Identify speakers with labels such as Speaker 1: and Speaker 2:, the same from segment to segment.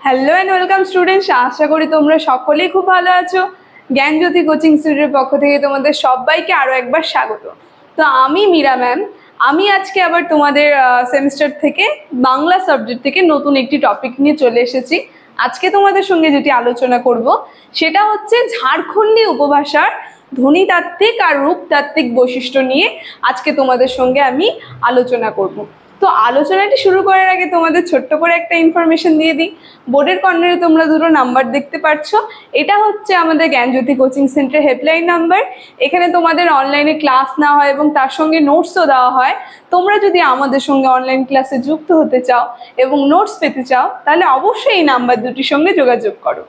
Speaker 1: Hello and welcome students আশা করি তোমরা সকলেই খুব ভালো আছো। জ্ঞানজ্যোতি কোচিং ইনস্টিটিউটের পক্ষ থেকে তোমাদের সবাইকে আরও একবার স্বাগত। তো আমি মীরা ম্যাম। আমি আজকে আবার তোমাদের সেমিস্টার থেকে বাংলা সাবজেক্ট থেকে নতুন একটি টপিক নিয়ে চলে এসেছি। আজকে তোমাদের সঙ্গে যেটি আলোচনা করব, সেটা হচ্ছে ঝাড়খণ্ডী উপভাষার ধ্বনিতাত্ত্বিক আর রূপতাত্ত্বিক বৈশিষ্ট্য নিয়ে আজকে তোমাদের সঙ্গে আমি আলোচনা করব। তো আলোচনাটি শুরু করার আগে তোমাদের ছোট্ট করে একটা ইনফরমেশন দিয়ে দিই। বোর্ডের কর্নারে তোমরা দুটো নাম্বার দেখতে পাচ্ছ এটা হচ্ছে আমাদের Gyanjyoti coaching centre helpline number এখানে তোমাদের অনলাইনে ক্লাস নেওয়া হয় এবং তার সঙ্গে নোটসও দেওয়া হয়। তোমরা যদি আমাদের সঙ্গে অনলাইন ক্লাসে যুক্ত হতে চাও এবং নোটস পেতে চাও, তাহলে অবশ্যই এই নাম্বার দুটির সঙ্গে যোগাযোগ করো।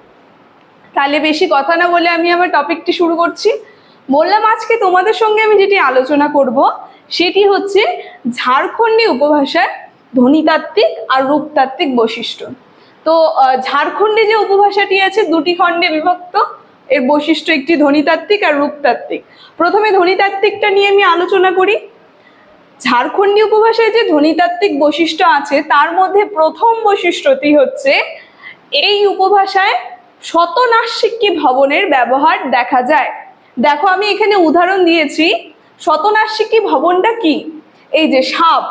Speaker 1: তাহলে বেশি কথা না বলে আমি আমার টপিকটি শুরু করছি। বললাম আজকে তোমাদের সঙ্গে আমি যেটি আলোচনা করব সেটি হচ্ছে ঝাড়খণ্ডী উপভাষার ধ্বনিতাত্ত্বিক আর রূপতাত্ত্বিক বৈশিষ্ট্য। তো ঝাড়খণ্ডে যে উপভাষাটি আছে, দুটি খণ্ডে বিভক্ত। এর বৈশিষ্ট্য একটি ধ্বনিতাত্ত্বিক আর রূপতাত্ত্বিক। প্রথমে ধ্বনিতাত্ত্বিকটা নিয়ে আমি আলোচনা করি। ঝাড়খণ্ডী উপভাষায় যে ধ্বনিতাত্ত্বিক বৈশিষ্ট্য আছে, তার মধ্যে প্রথম বৈশিষ্ট্যটি হচ্ছে, এই উপভাষায় শতনাস্যিকী ভবনের ব্যবহার দেখা যায়। দেখো, আমি এখানে উদাহরণ দিয়েছি। শতনাস্যিকী ভবনটা কি? এই যে সাপ।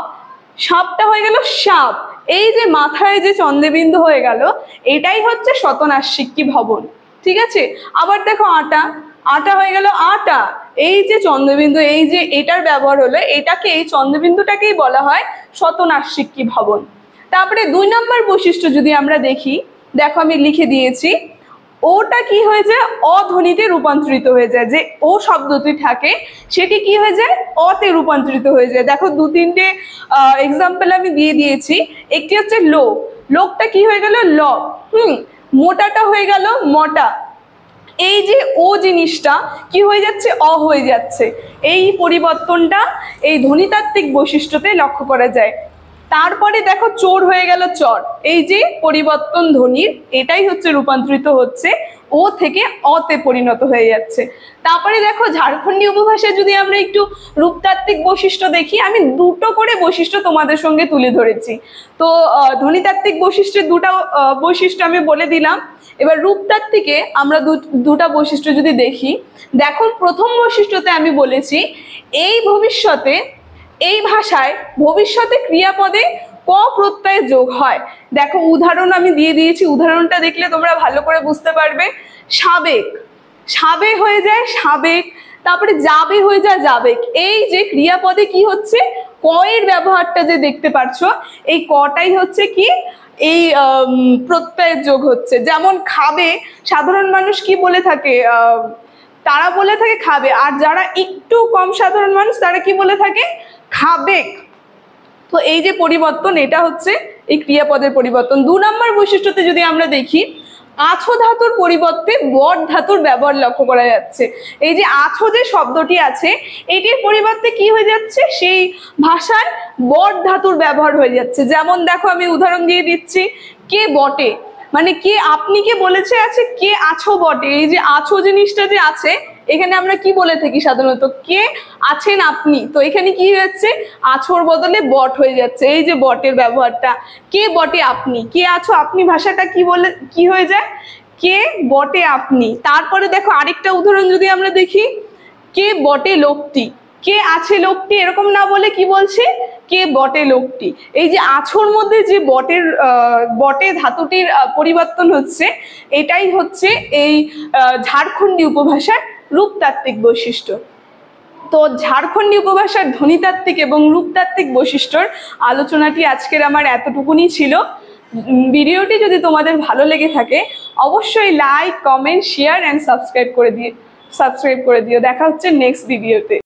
Speaker 1: সাপটা হয়ে গেল সাপ। এই যে মাথায় যে চন্দ্রবিন্দু হয়ে গেল, এটাই হচ্ছে শতনাশিকী ভবন। ঠিক আছে? আবার দেখো আটা। আটা হয়ে গেল আটা। এই যে চন্দ্রবিন্দু, এই যে এটার ব্যবহার হলো, এটাকে এই চন্দ্রবিন্দুটাকেই বলা হয় শতনাস্যিকী ভবন। তারপরে দুই নম্বর বৈশিষ্ট্য যদি আমরা দেখি, দেখো আমি লিখে দিয়েছি ওটা কি হয়ে যায়? অধ্বনিতে রূপান্তরিত হয়ে যায়। যে ও শব্দটি থাকে, সেটি কি হয়ে যায়? অতে রূপান্তরিত হয়ে যায়। দেখো, দু তিনটে এক্সাম্পল আমি দিয়ে দিয়েছি। একটি হচ্ছে লো। লোকটা কি হয়ে গেল? ল। হুম, মোটাটা হয়ে গেল, মটা। এই যে ও জিনিসটা, কি হয়ে যাচ্ছে? অ হয়ে যাচ্ছে। এই পরিবর্তনটা এই ধ্বনিতাত্ত্বিক বৈশিষ্ট্যতে লক্ষ্য করা যায়। তারপরে দেখো চোর হয়ে গেল চর। এই যে পরিবর্তন ধ্বনির, এটাই হচ্ছে রূপান্তরিত হচ্ছে, ও থেকে অতে পরিণত হয়ে যাচ্ছে। তারপরে দেখো ঝাড়খণ্ডী উপভাষায় যদি আমরা একটু রূপতাত্ত্বিক বৈশিষ্ট্য দেখি, আমি দুটো করে বৈশিষ্ট্য তোমাদের সঙ্গে তুলে ধরেছি। তো ধ্বনিতাত্ত্বিক বৈশিষ্ট্যের দুটা বৈশিষ্ট্য আমি বলে দিলাম। এবার রূপতাত্ত্বিকে আমরা দুটা বৈশিষ্ট্য যদি দেখি দেখো প্রথম বৈশিষ্ট্যতে আমি বলেছি, এই ভবিষ্যতে এই ভাষায় ভবিষ্যতে ক্রিয়াপদে ক প্রত্যয়ে যোগ হয়। দেখো, উদাহরণ আমি দিয়ে দিয়েছি। উদাহরণটা দেখলে তোমরা ভালো করে বুঝতে পারবে। সাবেক। সাবে হয়ে যায় সাবেক, তারপরে যাবে হয়ে যায় যাবেক। এই যে ক্রিয়াপদে কি হচ্ছে? ক এর ব্যবহারটা যে দেখতে পাচ্ছ এই কটাই হচ্ছে কি? এই প্রত্যয়ের যোগ হচ্ছে। যেমন খাবে, সাধারণ মানুষ কি বলে থাকে? তারা বলে থাকে খাবে। আর যারা একটু কম সাধারণ মানুষ, তারা কি বলে থাকে? খাবে। তো এই যে পরিবর্তন, এটা হচ্ছে এই ক্রিয়াপদের পরিবর্তন। দু নম্বর বৈশিষ্ট্যতে যদি আমরা দেখি, আছো ধাতুর পরিবর্তে বট ধাতুর ব্যবহার লক্ষ্য করা যাচ্ছে। এই যে আছো যে শব্দটি আছে, এটির পরিবর্তে কি হয়ে যাচ্ছে? সেই ভাষায় বট ধাতুর ব্যবহার হয়ে যাচ্ছে। যেমন দেখো, আমি উদাহরণ দিয়ে দিচ্ছি, কে বটে? মানে কে আপনি কে বলেছে আছে? কে আছো বটে? এই যে আছো জিনিসটা যে আছে, এখানে আমরা কি বলে থাকি সাধারণত? কে আছেন আপনি? তো এখানে কি হচ্ছে? আছোর বদলে বট হয়ে যাচ্ছে। এই যে বটের ব্যবহারটা। কে বটে আপনি? কে আছো আপনি? ভাষাটা কি বলে, কি হয়ে যায়? কে বটে আপনি? তারপরে দেখো আরেকটা উদাহরণ যদি আমরা দেখি। কে বটে লোকটি? কে আছে লোকটি এরকম না বলে কি বলছে? কে বটে লোকটি? এই যে আছোর মধ্যে যে বটের বটে ধাতুটির পরিবর্তন হচ্ছে, এটাই হচ্ছে এই ঝাড়খণ্ডী উপভাষার রূপতাত্ত্বিক বৈশিষ্ট্য। তো ঝাড়খণ্ডী উপভাষার ধ্বনিতাত্ত্বিক এবং রূপতাত্ত্বিক বৈশিষ্ট্যর আলোচনাটি আজকের আমার এতটুকুনি ছিল। ভিডিওটি যদি তোমাদের ভালো লেগে থাকে, অবশ্যই like comment share and subscribe করে দিয়ে সাবস্ক্রাইব করে দিও। দেখা হচ্ছে নেক্সট ভিডিওতে